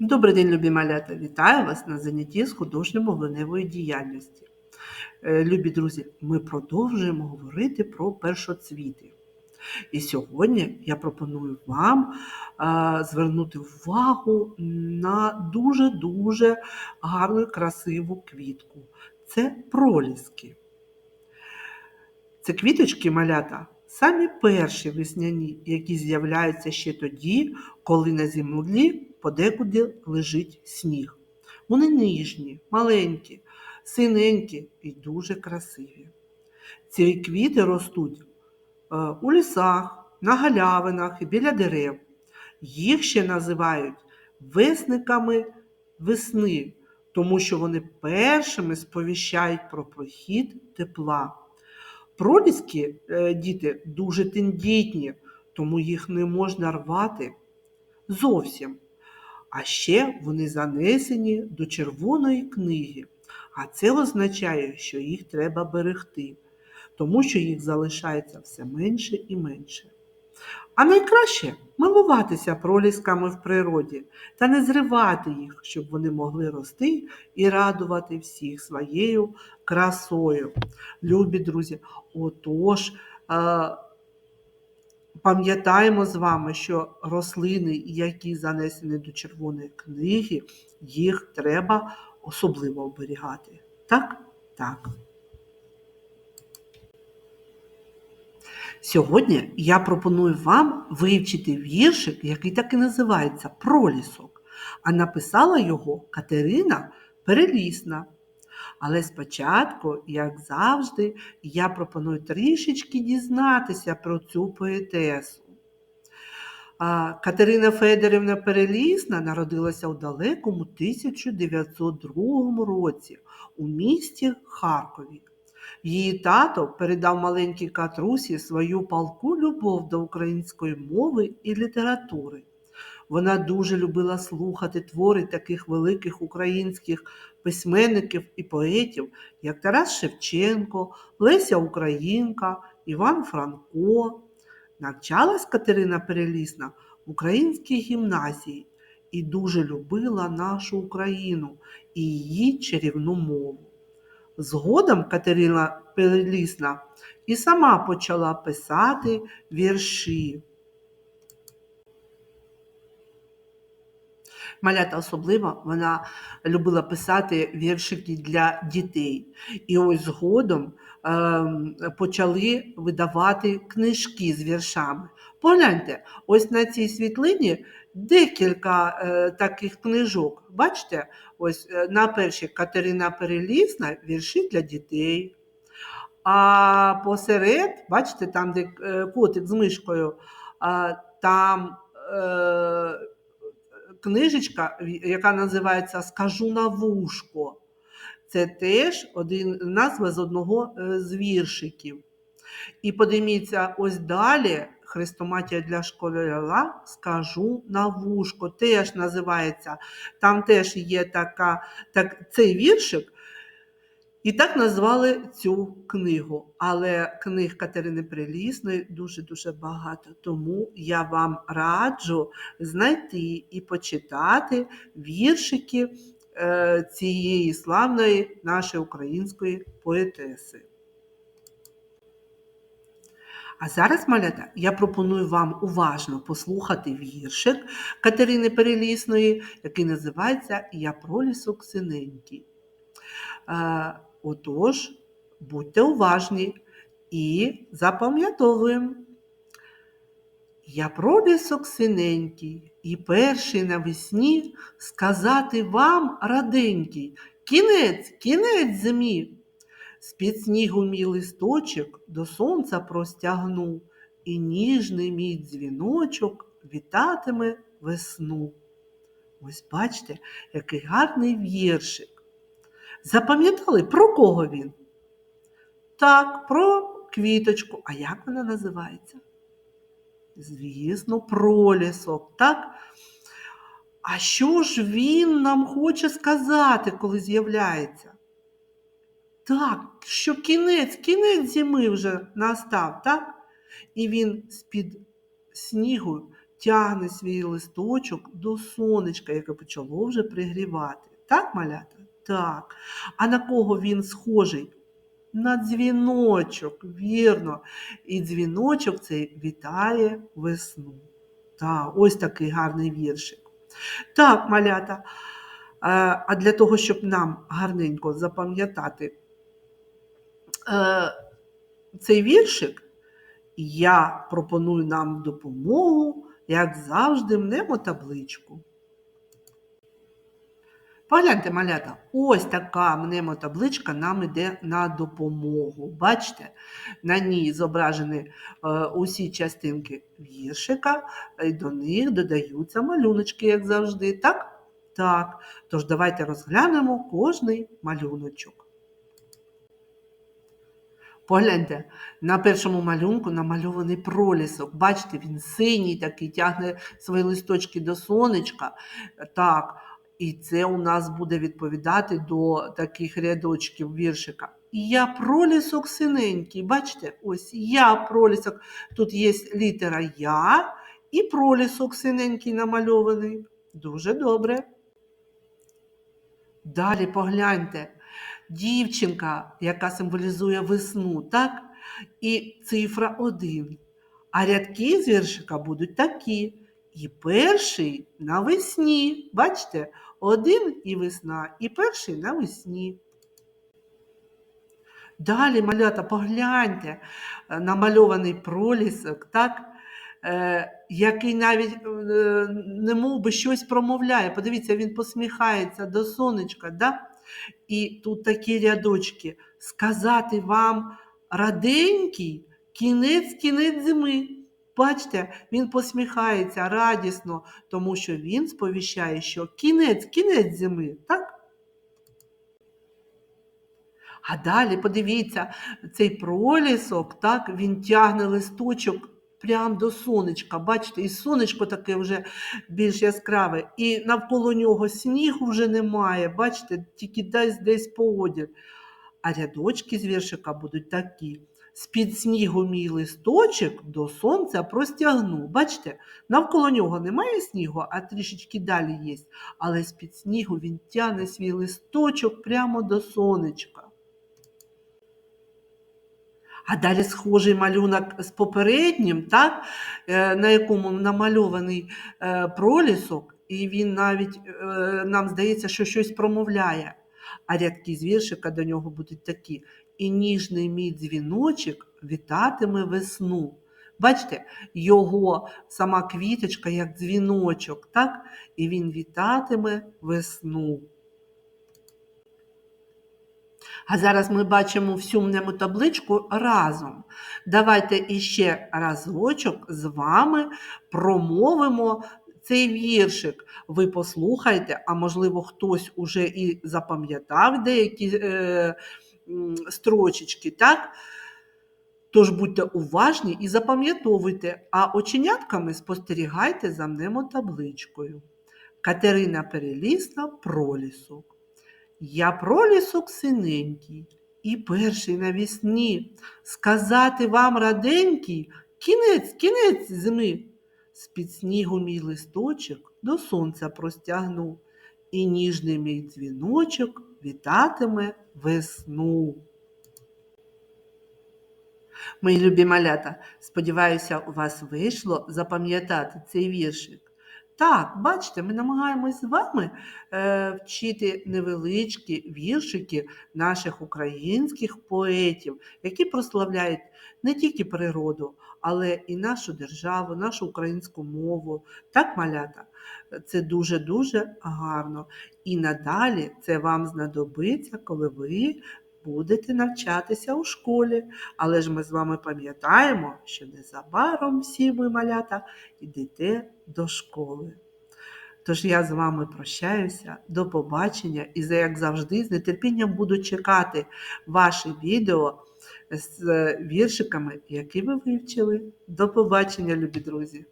Добрий день, любі малята! Вітаю вас на занятті з художньо-мовленевої діяльності. Е, Любі друзі, ми продовжуємо говорити про першоцвіти. І сьогодні я пропоную вам е, звернути увагу на дуже-дуже гарну і красиву квітку. Це проліски. Це квіточки малята самі перші весняні, які з'являються ще тоді, коли на землі подекуди лежить сніг. Вони ніжні, маленькі, синенькі і дуже красиві. Ці квіти ростуть е, у лісах, на галявинах і біля дерев. Їх ще називають весниками весни, тому що вони першими сповіщають про прохід тепла. Проліски, е, діти, дуже тендітні, тому їх не можна рвати зовсім. А ще вони занесені до червоної книги, а це означає, що їх треба берегти, тому що їх залишається все менше і менше. А найкраще милуватися пролісками в природі та не зривати їх, щоб вони могли рости і радувати всіх своєю красою. Любі друзі, отож. Пам'ятаємо з вами, що рослини, які занесені до червоної книги, їх треба особливо оберігати. Так? Так. Сьогодні я пропоную вам вивчити віршик, який так і називається Пролісок, а написала його Катерина Перелісна. Але спочатку, як завжди, я пропоную трішечки дізнатися про цю поетесу. Катерина Федорівна Перелісна народилася у далекому 1902 році у місті Харкові. Її тато передав маленькій Катрусі свою палку любов до української мови і літератури. Вона дуже любила слухати твори таких великих українських письменників і поетів, як Тарас Шевченко, Леся Українка, Іван Франко. Навчалась Катерина Перелісна в українській гімназії і дуже любила нашу Україну і її чарівну мову. Згодом Катерина Перелісна і сама почала писати вірші. Малята особливо вона любила писати віршики для дітей. І ось згодом ем, почали видавати книжки з віршами. Погляньте, ось на цій світлині декілька е, таких книжок. Бачите, ось е, на першій Катерина Перелісна вірші для дітей. А посеред, бачите, там, де е, котик з мишкою, там е, книжечка, яка називається Скажу на вушко. Це теж один, назва з одного е, з віршиків. І подивіться, ось далі Хрестоматія для школяра скажу на вушко. Теж називається, там теж є така, так, цей віршик. І так назвали цю книгу. Але книг Катерини Прилісної дуже-дуже багато. Тому я вам раджу знайти і почитати віршики е, цієї славної нашої української поетеси. А зараз, малята, я пропоную вам уважно послухати віршик Катерини Перелісної, який називається Я пролісок синенький. Отож, будьте уважні і запам'ятовуємо. Я пролісок синенький, і перший навесні сказати вам раденький, кінець, кінець зимі. З-під снігу мій листочок до сонця простягну, і ніжний мій дзвіночок вітатиме весну. Ось бачите, який гарний віршик. Запам'ятали, про кого він? Так, про квіточку. А як вона називається? Звісно, пролісок, так? А що ж він нам хоче сказати, коли з'являється? Так, що кінець, кінець зими вже настав, так? І він з-під снігу тягне свій листочок до сонечка, яке почало вже пригрівати. Так, малята? Так. А на кого він схожий? На дзвіночок, вірно. І дзвіночок цей вітає весну. Так, ось такий гарний віршик. Так, малята. е, А для того, щоб нам гарненько запам'ятати е, цей віршик, я пропоную нам допомогу, як завжди, мнемотабличку. Погляньте, малята, ось така мнемотабличка нам іде на допомогу. Бачите, на ній зображені е, усі частинки віршика, і до них додаються малюночки, як завжди. Так? Так. Тож давайте розглянемо кожний малюночок. Погляньте, на першому малюнку намальований пролісок. Бачите, він синій такий, тягне свої листочки до сонечка. Так, і це у нас буде відповідати до таких рядочків віршика. Я пролісок синенький. Бачите, ось я пролісок. Тут є літера Я і пролісок синенький намальований. Дуже добре. Далі погляньте. Дівчинка, яка символізує весну, так? І цифра 1. А рядки з віршика будуть такі. І перший навесні. Бачите, один і весна, і перший навесні. Далі, малята, погляньте, е, намальований пролісок, так? Е, який навіть е, не мов би щось промовляє. Подивіться, він посміхається до сонечка. Да? І тут такі рядочки. Сказати вам раденький кінець кінець зими. Бачите, він посміхається радісно, тому що він сповіщає, що кінець, кінець зими, так? А далі, подивіться, цей пролісок, так, він тягне листочок прямо до сонечка. Бачите, і сонечко таке вже більш яскраве, і навколо нього снігу вже немає. Бачите, тільки десь десь пооділь. А рядочки з віршика будуть такі. З-під снігу мій листочок до сонця простягну. Бачите, навколо нього немає снігу, а трішечки далі є. Але з-під снігу він тягне свій листочок прямо до сонечка. А далі схожий малюнок з попереднім, так, е, на якому намальований е, пролісок, і він навіть е, нам здається, що щось промовляє. А рядки з віршика до нього будуть такі. І ніжний мій дзвіночок вітатиме весну. Бачите, його сама квіточка, як дзвіночок, так? і він вітатиме весну. А зараз ми бачимо всю мнемотабличку разом. Давайте іще разочок з вами промовимо цей віршик. Ви послухайте, а можливо, хтось уже і запам'ятав деякі е, строчечки, так? Тож будьте уважні і запам'ятовуйте, а оченятками спостерігайте за мнемотабличкою. Катерина Перелісна пролісок. Я пролісок синенький, і перший навісні сказати вам раденький кінець, кінець зими. З-під снігу мій листочок до сонця простягну, і ніжний мій дзвіночок вітатиме весну. Мої любі малята, сподіваюся, у вас вийшло запам'ятати цей віршик. Так, бачите, ми намагаємось з вами е, вчити невеличкі віршики наших українських поетів, які прославляють не тільки природу, але і нашу державу, нашу українську мову. Так, малята, це дуже-дуже гарно. І надалі це вам знадобиться, коли ви будете навчатися у школі. Але ж ми з вами пам'ятаємо, що незабаром всі ви малята йдете до школи. Тож я з вами прощаюся, до побачення і, як завжди, з нетерпінням буду чекати ваші відео з віршиками, які ви вивчили. До побачення, любі друзі!